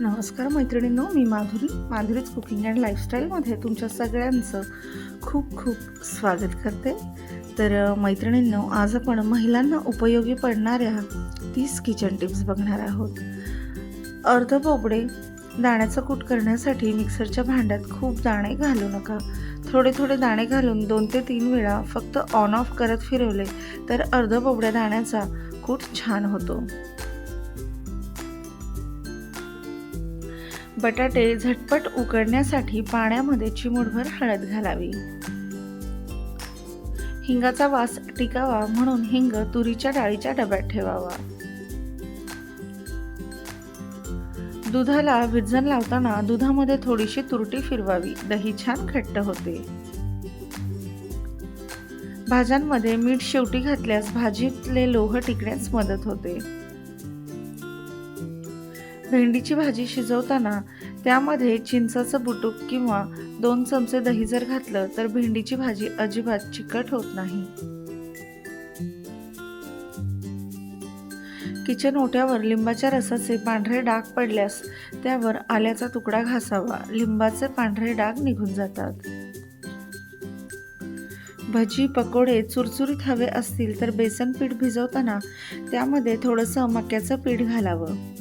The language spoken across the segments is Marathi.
नमस्कार मैत्रिणींनो मी माधुरी माधुरीच कुकिंग अँड लाईफस्टाईलमध्ये तुमच्या सगळ्यांचं खूप खूप स्वागत करते. तर मैत्रिणींनो आज आपण महिलांना उपयोगी पडणाऱ्या तीस किचन टिप्स बघणार आहोत. अर्ध बोबडे दाण्याचं कूट करण्यासाठी मिक्सरच्या भांड्यात खूप दाणे घालू नका. थोडे थोडे दाणे घालून दोन ते तीन वेळा फक्त ऑन ऑफ करत फिरवले तर अर्ध बोबड्या दाण्याचा कूट छान होतो. बटाटे झटपट उकडण्यासाठी पाण्यामध्ये चिमूटभर हळद घालावी. हिंगाचा वास टिकावा म्हणून हिंग तुरीच्या डाळीच्या डब्यात ठेवावा. दुधाला विरजण लावताना दुधामध्ये थोडीशी तुरटी फिरवावी. दही छान घट्ट होते. भाज्यांमध्ये मीठ शेवटी घातल्यास भाजीतले लोह टिकण्यास मदत होते. भेंडीची भाजी शिजवताना त्यामध्ये चिंचाचं बुटूक किंवा दोन चमचे दही जर घातलं तर भेंडीची भाजी अजिबात चिकट होत नाही. किचन ओट्यावर लिंबाच्या रसाचे पांढरे डाग पडल्यास त्यावर आल्याचा तुकडा घासावा. लिंबाचे पांढरे डाग निघून जातात. भजी पकोडे चुरचुरीत हवे असतील तर बेसन पीठ भिजवताना त्यामध्ये थोडंसं मक्याचं पीठ घालावं.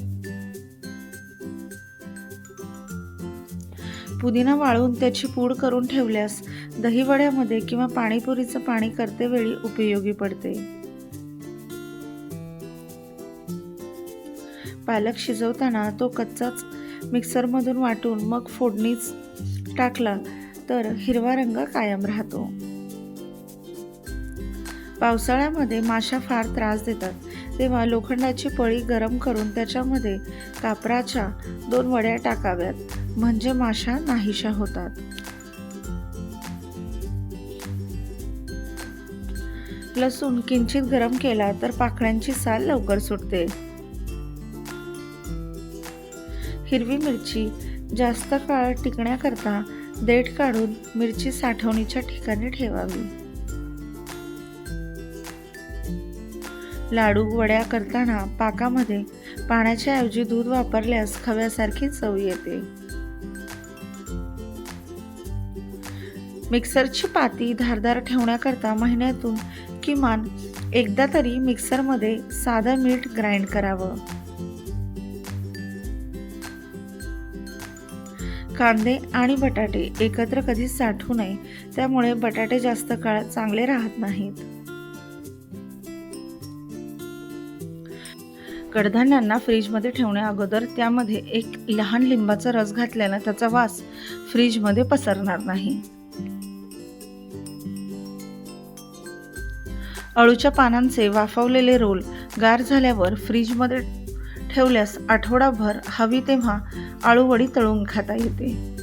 पुदिना वाळून त्याची पूड करून ठेवल्यास दहीवड्यामध्ये किंवा पाणीपुरीचं पाणी करतेवेळी उपयोगी पडते. पालक शिजवताना तो कच्चाच मिक्सरमधून वाटून मग फोडणीच टाकला तर हिरवा रंग कायम राहतो. पावसाळ्यामध्ये माशा फार त्रास देतात. तेव्हा लोखंडाची पळी गरम करून त्याच्यामध्ये कापराच्या दोन वड्या टाकाव्यात. म्हणजे माशा नाहीशा होतात. लसूण किंचित गरम केला तर पाकळ्यांची साल लवकर सुटते. हिरवी मिरची जास्त काळ टिकण्याकरता देठ काढून मिरची साठवणीच्या ठिकाणी ठेवावी. लाडू वड्या करताना पाकामध्ये पाण्याच्या ऐवजी दूध वापरल्यास खव्यासारखी चव येते. मिक्सरची पाती धारदार ठेवण्याकरता महिन्यातून किमान एकदा तरी मिक्सरमध्ये साधं मीठ ग्राइंड करावं. कांदे आणि बटाटे एकत्र कधीच साठवू नये त्यामुळे बटाटे जास्त काळ चांगले राहत नाहीत. कडधान्यांना फ्रीजमध्ये ठेवण्या अगोदर त्यामध्ये एक लहान लिंबाचा रस घातल्यानं त्याचा वास फ्रीजमध्ये पसरणार नाही. अळूच्या पानांचे वाफवलेले रोल गार झाल्यावर फ्रीजमध्ये ठेवल्यास आठवडाभर हवी तेव्हा आळूवडी तळून खाता येते.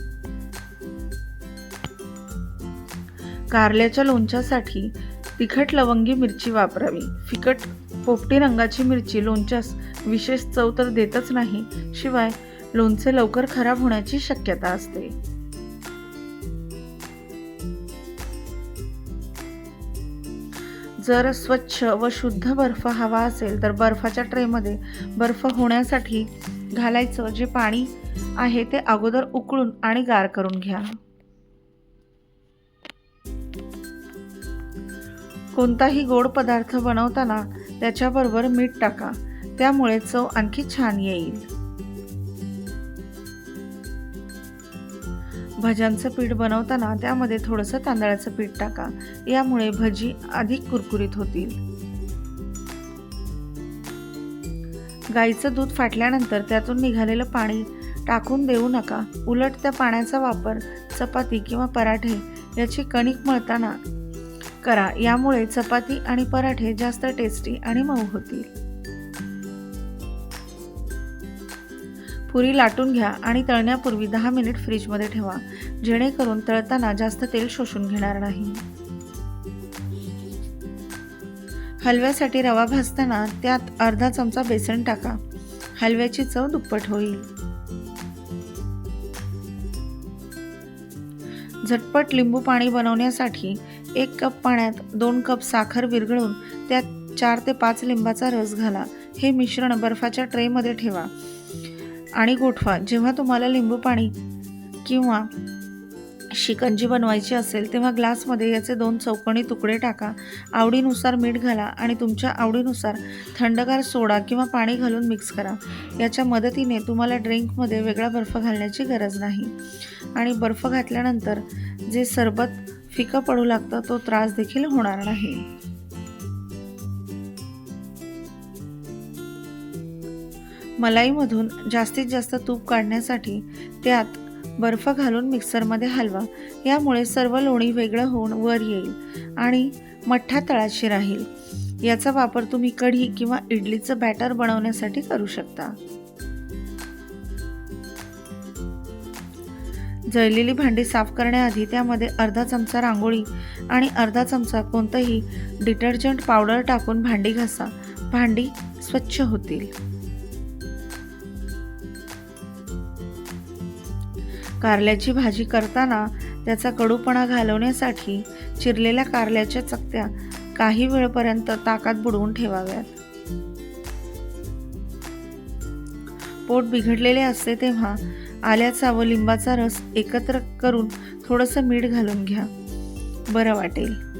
कारल्याच्या लोणच्यासाठी तिखट लवंगी मिरची वापरावी. फिकट पोपटी रंगाची मिरची लोणच्यास विशेष चव तर देतच नाही शिवाय लोणचे लवकर खराब होण्याची शक्यता असते. जर स्वच्छ व शुद्ध बर्फ हवा असेल तर बर्फाच्या ट्रेमध्ये बर्फ होण्यासाठी घालायचं जे पाणी आहे ते अगोदर उकळून आणि गार करून घ्या. कोणताही गोड पदार्थ बनवताना त्याच्याबरोबर मीठ टाका. त्यामुळे चव आणखी छान येईल. भज्यांचं पीठ बनवताना त्यामध्ये थोडंसं तांदळाचं पीठ टाका. यामुळे भजी अधिक कुरकुरीत होतील. गाईचं दूध फाटल्यानंतर त्यातून निघालेलं पाणी टाकून देऊ नका. उलट त्या पाण्याचा वापर चपाती किंवा पराठे याची कणिक मळताना करा यामुळे चपाती आणि पराठे जास्त टेस्टी आणि मऊ होतील. पुरी लाटून घ्या आणि तळण्यापूर्वी दहा मिनिट फ्रीजमध्ये ठेवा जेणेकरून तळताना जास्त तेल शोषून घेणार नाही. हलव्यासाठी रवा भाजताना त्यात अर्धा चमचा बेसन टाका हलव्याची चव दुप्पट होईल. झटपट लिंबू पाणी बनवण्यासाठी एक कप पाण्यात दोन कप साखर विरघळून त्यात चार ते पाच लिंबाचा रस घाला. हे मिश्रण बर्फाच्या ट्रेमध्ये ठेवा. आणि गोठवा. जेव्हा तुम्हाला लिंबू पाणी किंवा शिकंजी बनवायची असेल तेव्हा ग्लासमध्ये याचे दोन चौकणी तुकडे टाका. आवडीनुसार मीठ घाला आणि तुमच्या आवडीनुसार थंडगार सोडा किंवा पाणी घालून मिक्स करा. याच्या मदतीने तुम्हाला ड्रिंकमध्ये वेगळा बर्फ घालण्याची गरज नाही. आणि बर्फ घातल्यानंतर जे सरबत फिकं पडू लागतं तो त्रास देखील होणार नाही. मलाईमधून जास्तीत जास्त तूप काढण्यासाठी त्यात बर्फ घालून मिक्सरमध्ये हलवा. यामुळे सर्व लोणी वेगळं होऊन वर येईल आणि मठ्ठा तळाशी राहील. याचा वापर तुम्ही कढी किंवा इडलीचं बॅटर बनवण्यासाठी करू शकता. जळलेली भांडी साफ करण्याआधी त्यामध्ये अर्धा चमचा रांगोळी आणि अर्धा चमचा कोणतंही डिटर्जंट पावडर टाकून भांडी घासा. भांडी स्वच्छ होतील. कारल्याची भाजी करताना त्याचा कडूपणा घालवण्यासाठी चिरलेल्या कारल्याच्या चकत्या काही वेळपर्यंत ताकात बुडवून ठेवाव्यात. पोट बिघडलेले असते तेव्हा आल्याचा व लिंबाचा रस एकत्र करून थोडंसं मीठ घालून घ्या. बरं वाटेल.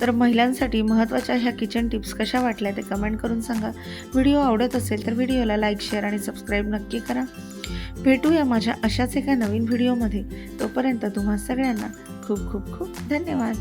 तर महिलांसाठी महत्त्वाच्या ह्या किचन टिप्स कशा वाटल्या ते कमेंट करून सांगा. व्हिडिओ आवडत असेल तर व्हिडिओला लाईक शेअर आणि सबस्क्राईब नक्की करा. भेटूया माझ्या अशाच एका नवीन व्हिडिओमध्ये. तोपर्यंत तुम्हा सगळ्यांना खूप खूप खूप धन्यवाद.